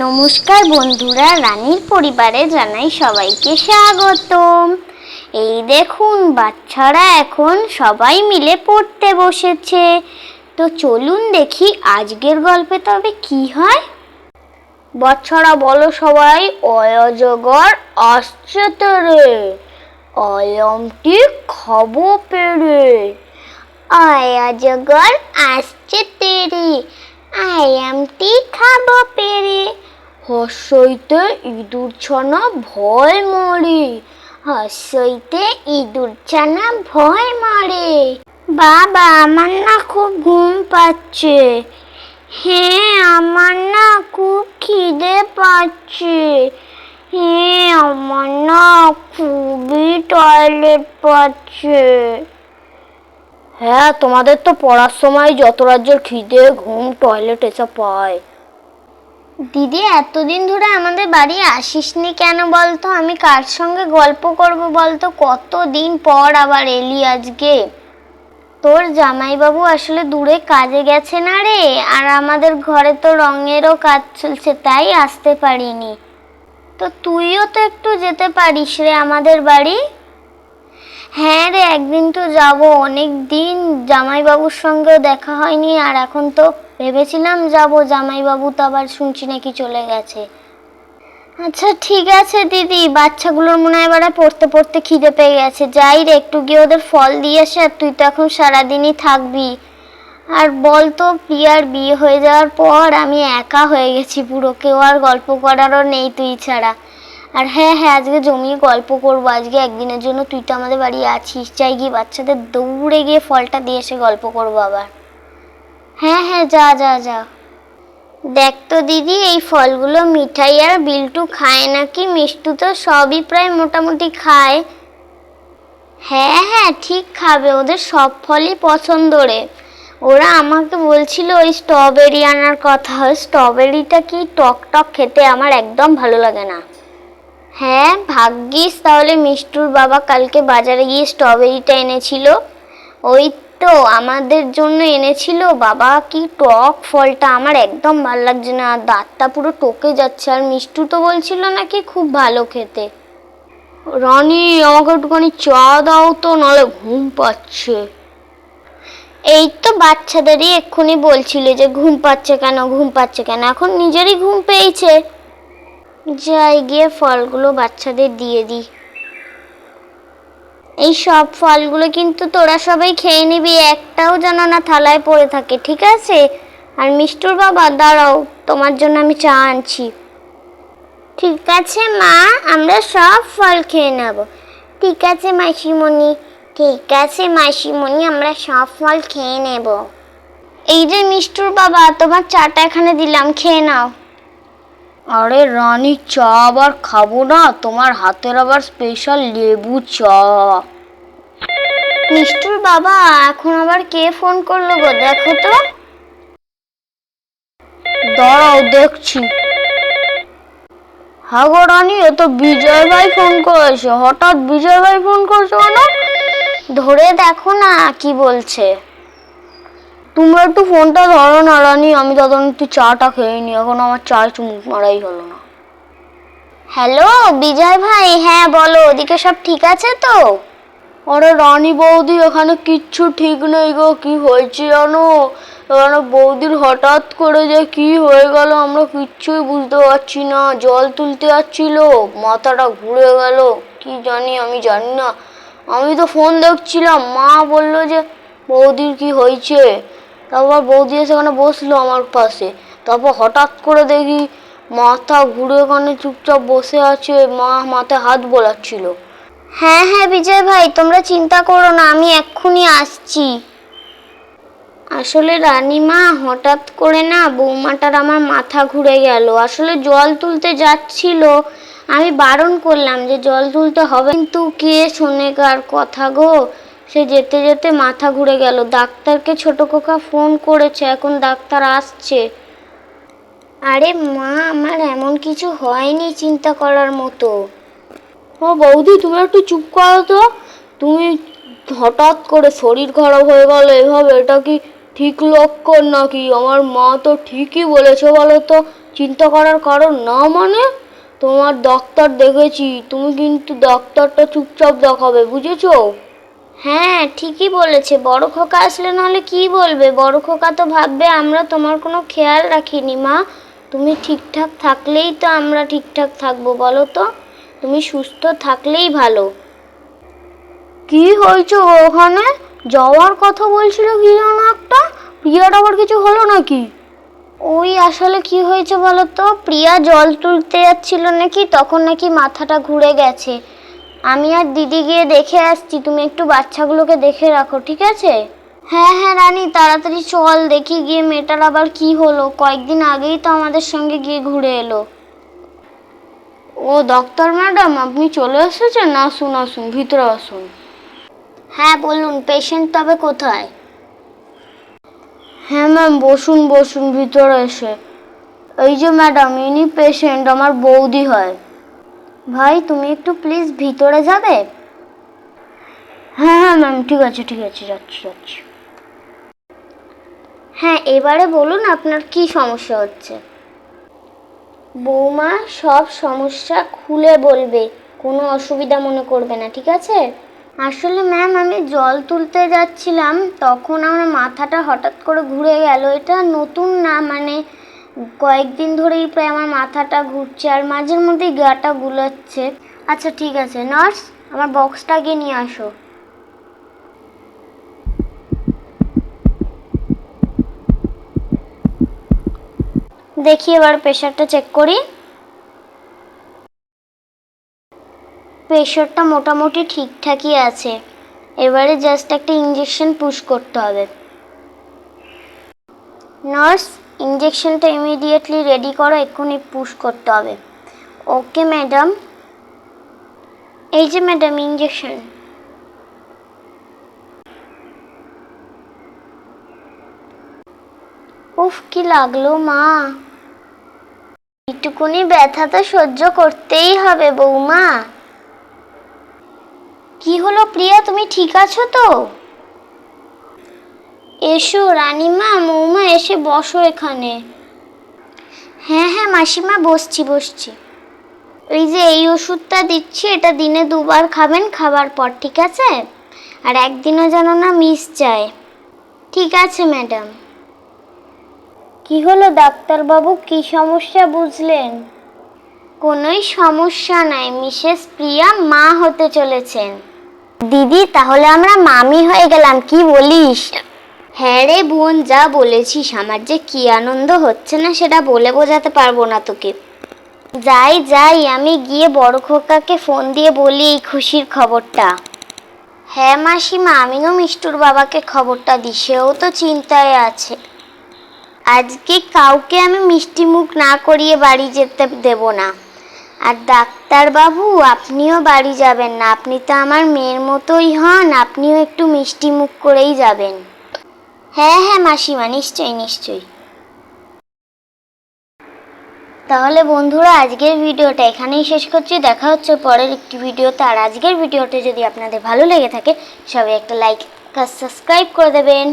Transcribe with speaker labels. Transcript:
Speaker 1: নমস্কার বন্ধুরা, রানীর পরিবারে জানাই সবাইকে স্বাগতম। এই দেখুন, বাচ্চারা এখন সবাই মিলে পড়তে বসেছে। তো চলুন দেখি আজকের গল্পে তবে কি হয়। বাচ্চারা বলো সবাই, অয়জগর আসছে তেরে। অয়মটি খাব পেরে। অয়জগর আসছে তেরে। আয়ামটি খাব পেরে। হসইতে ইঁদুর ছানা ভয় মরে। হসইতে ইঁদুর ছানা ভয় মরে। বাবা, আমার না খুব ঘুম পাচ্ছে। হ্যাঁ আমার না খুব খিদে পাচ্ছে। হ্যাঁ আমার না খুবই টয়লেট পাচ্ছে। হ্যাঁ তোমাদের তো পড়ার সময় যত রাজ্যের খিদে, ঘুম টয়লেট এসব পায়। দিদি, এতদিন ধরে আমাদের বাড়ি আসিসনি কেন বলতো? আমি কার সঙ্গে গল্প করব বলতো? কতদিন পর আবার এলি আজকে? তোর জামাইবাবু আসলে দূরে কাজে গেছে না রে? আর আমাদের ঘরে তো রঙেরও কাজ চলছে, তাই আসতে পারিনি। তো তুইও তো একটু যেতে পারিস রে আমাদের বাড়ি? একদিন তো যাব। অনেক দিন জামাইবাবুর সঙ্গেও দেখা হয়নি। আর এখন তো ভেবেছিলাম যাব। জামাইবাবু তো আবার শুনছি নাকি চলে গেছে। আচ্ছা ঠিক আছে দিদি। বাচ্চাগুলোর মনে হয় এবারে পড়তে পড়তে খিদে পেয়ে গেছে। যাই রে, একটু গিয়ে ওদের ফল দিয়ে আসে আর তুই তো এখন সারাদিনই থাকবি। আর বল তো, প্রিয়ার বিয়ে হয়ে যাওয়ার পর আমি একা হয়ে গেছি পুরো। কেউ আর গল্প করারও নেই তুই ছাড়া। আর হ্যাঁ হ্যাঁ আজকে জমিয়ে গল্প করব। আজকে একদিনের জন্য তুই তো আমাদের বাড়ি আছিস। চাই গিয়ে বাচ্চাদের দৌড়ে গিয়ে ফলটা দিয়ে এসে গল্প করব আবার। হ্যাঁ হ্যাঁ যা যা যা। দেখ তো দিদি, এই ফলগুলো মিঠাই আর বিল্টু খায় নাকি? মিষ্টু তো সবই প্রায় মোটামুটি খায়। হ্যাঁ হ্যাঁ ঠিক খাবে। ওদের সব ফলই পছন্দ রে। ওরা আমাকে বলছিল ওই স্ট্রবেরি আনার কথা। স্ট্রবেরিটা কি টক টক খেতে আমার একদম ভালো লাগে না। হ্যাঁ ভাগ্যিস তাহলে মিষ্টুর বাবা কালকে বাজারে গিয়ে স্ট্রবেরিটা এনেছিল। ওই তো আমাদের জন্য এনেছিল। বাবা, কি টক ফলটা, আমার একদম ভালো লাগছে না। আর দাঁতটা পুরো টকে যাচ্ছে। আর মিষ্টু তো বলছিল নাকি খুব ভালো খেতে। রানী, আমাকে একটুখানি চা দাও তো, নাহলে ঘুম পাচ্ছে। এই তো বাচ্চাদেরই এক্ষুনি বলছিল যে, ঘুম পাচ্ছে কেন? ঘুম পাচ্ছে কেন? এখন নিজেরই ঘুম পেয়েছে। যাই গিয়ে ফলগুলো বাচ্চাদের দিয়ে দিই এই সব ফলগুলো কিন্তু তোরা সবাই খেয়ে নিবি, একটাও যেন না থালায় পড়ে থাকে, ঠিক আছে? আর মিষ্টুর বাবা, দাঁড়াও, তোমার জন্য আমি চা আনছি। ঠিক আছে, মা, আমরা সব ফল খেয়ে নেব। ঠিক আছে, মাসিমণি, ঠিক আছে, মাসিমণি, আমরা সব ফল খেয়ে নেব। এই যে মিষ্টুর বাবা, তোমার চাটা এখানে দিলাম, খেয়ে নাও। আরে রানী চা আবার খাব না? তোমার হাতের আবার স্পেশাল লেবু চা। মিষ্টুর বাবা এখন আবার কে ফোন করল গো? দেখো তো। দাঁড়াও দেখছি। হ্যাঁ গো রানী এ তো বিজয় ভাই ফোন করেছে। হঠাৎ বিজয় ভাই ফোন করছে কেন ধরে দেখো না কি বলছে। তোমরা একটু ফোনটা ধরো না রানি আমি তখন একটু চাটা খেয়ে নি এখন আমার চায় চুমুক মারাই হলো না। হ্যালো বিজয় ভাই হ্যাঁ বলো ওদিকে সব ঠিক আছে তো? আরে রানী বৌদি এখানে কিচ্ছু ঠিক নেই গো কি হয়েছে জানো? এখানে বৌদির হঠাৎ করে যে কি হয়ে গেল আমরা কিচ্ছুই বুঝতে পারছি না। জল তুলতে যাচ্ছিল মাথাটা ঘুরে গেল কি জানি আমি জানি না। আমি তো ফোন দেখছিলাম মা বলল যে বৌদির কি হয়েছে? তারপর বৌদি এসে ওখানে বসল আমার পাশে। তারপর হঠাৎ করে দেখি মাথা ঘুরে ওখানে চুপচাপ বসে আছে মা মাথায় হাত বোলাচ্ছিল। হ্যাঁ হ্যাঁ বিজয় ভাই তোমরা চিন্তা করো না আমি এক্ষুনি আসছি। আসলে রানীমা হঠাৎ করে না বৌমাটার আমার মাথা ঘুরে গেল। আসলে জল তুলতে যাচ্ছিল। আমি বারণ করলাম যে জল তুলতে হবে কিন্তু কে শোনে কার কথা গো? সে যেতে যেতে মাথা ঘুরে গেল। ডাক্তারকে ছোট কোকা ফোন করেছে, এখন ডাক্তার আসছে। আরে মা, আমার এমন কিছু হয়নি চিন্তা করার মতো। ও বৌদি, তুমি একটু চুপ করো তো। তুমি হঠাৎ করে শরীর খারাপ হয়ে গেল, এভাবে এটা কি ঠিক লক্ষণ নাকি? আমার মা তো ঠিকই বলেছে বলো তো। চিন্তা করার কারণ না মানে? তোমার ডাক্তার দেখেছি, তুমি কিন্তু ডাক্তারটা চুপচাপ দেখাবে, বুঝেছ? হ্যাঁ ঠিকই বলেছে। বড় খোকা আসলে নাহলে কি বলবে? বড় খোকা তো ভাববে আমরা তোমার কোনো খেয়াল রাখিনি মা। তুমি ঠিকঠাক থাকলেই তো আমরা ঠিকঠাক থাকব বলো তো? তুমি সুস্থ থাকলেই ভালো। কি হয়েছে ওখানে? যাওয়ার কথা বলছিল কি যেন একটা? প্রিয়ার আবার কিছু হলো নাকি? ওই আসলে কি হয়েছে বলো তো? প্রিয়া জল তুলতে যাচ্ছিল নাকি? তখন নাকি মাথাটা ঘুরে গেছে। আমি আর দিদি গিয়ে দেখে আসছি। তুমি একটু বাচ্চাগুলোকে দেখে রাখো, ঠিক আছে? হ্যাঁ হ্যাঁ রানী, তাড়াতাড়ি চল, দেখি গিয়ে মেয়েটার আবার কি হলো। কয়েকদিন আগেই তো আমাদের সঙ্গে গিয়ে ঘুরে এলো। ও ডক্টর ম্যাডাম আপনি চলে এসেছেন? আসুন আসুন, ভিতরে আসুন। হ্যাঁ বলুন পেশেন্ট তবে কোথায়? হ্যাঁ ম্যাম বসুন বসুন, ভিতরে এসে। এই যে ম্যাডাম ইনি পেশেন্ট আমার বৌদি হয়। ভাই, তুমি একটু প্লিজ ভিতরে যাবে? হ্যাঁ হ্যাঁ ম্যাম ঠিক আছে ঠিক আছে, যাচ্ছি যাচ্ছি। হ্যাঁ এবারে বলুন আপনার কি সমস্যা হচ্ছে? বৌমা সব সমস্যা খুলে বলবে, কোনো অসুবিধা মনে করবে না, ঠিক আছে? আসলে ম্যাম আমি জল তুলতে যাচ্ছিলাম, তখন আমার মাথাটা হঠাৎ করে ঘুরে গেল, এটা নতুন না মানে কয়েকদিন ধরেই প্রায় আমার মাথাটা ঘুরছে আর মাঝের মধ্যেই গাটা গুলাচ্ছে। আচ্ছা ঠিক আছে, নার্স, আমার বক্সটা গিয়ে নিয়ে আসো। দেখি এবার প্রেশারটা চেক করি। প্রেশারটা মোটামুটি ঠিকঠাকই আছে। এবারে জাস্ট একটা ইঞ্জেকশন পুশ করতে হবে। নার্স ইঞ্জেকশনটা ইমিডিয়েটলি রেডি করো, এক্ষুনি পুশ করতে হবে। ওকে ম্যাডাম এই যে ম্যাডাম ইঞ্জেকশন উফ, কি লাগল, মা? একটুকুনি ব্যথা তো সহ্য করতেই হবে, বৌমা। কি হলো, প্রিয়া? তুমি ঠিক আছো তো? এসো, রানীমা, মৌমা, এসে বসো এখানে। হ্যাঁ হ্যাঁ মাসিমা, বসছি বসছি। এই যে এই ওষুধটা দিচ্ছি, এটা দিনে দুবার খাবেন, খাবার পর, ঠিক আছে? আর একদিনও যেন না মিস যায়। ঠিক আছে ম্যাডাম কি হলো, ডাক্তারবাবু? কি সমস্যা বুঝলেন? কোনোই সমস্যা নাই, মিসেস প্রিয়া মা হতে চলেছেন। দিদি, তাহলে আমরা মামি হয়ে গেলাম, কি বলিস? হ্যাঁ রে বোন, যা বলেছিস, আমার যে কি আনন্দ হচ্ছে না সেটা বলে বোঝাতে পারব না তোকে। যাই যাই, আমি গিয়ে বড় খোকাকে ফোন দিয়ে বলি এই খুশির খবরটা। হ্যাঁ মাসিমা, আমিও মিষ্টুর বাবাকে খবরটা দিই, সেও তো চিন্তায় আছে। আজকে কাউকে আমি মিষ্টি মুখ না করিয়ে বাড়ি যেতে দেব না। আর ডাক্তারবাবু আপনিও বাড়ি যাবেন না, আপনি তো আমার মেয়ের মতোই হন, আপনিও একটু মিষ্টি মুখ করেই যাবেন। হ্যাঁ হ্যাঁ মাসিমা, নিশ্চয়ই নিশ্চয়ই। তাহলে বন্ধুরা, আজকের ভিডিওটা এখানেই শেষ করছি। দেখা হচ্ছে পরের একটি ভিডিওতে। আর আজকের ভিডিওটা যদি আপনাদের ভালো লেগে থাকে, সবাই একটা লাইক সাবস্ক্রাইব করে দেবেন।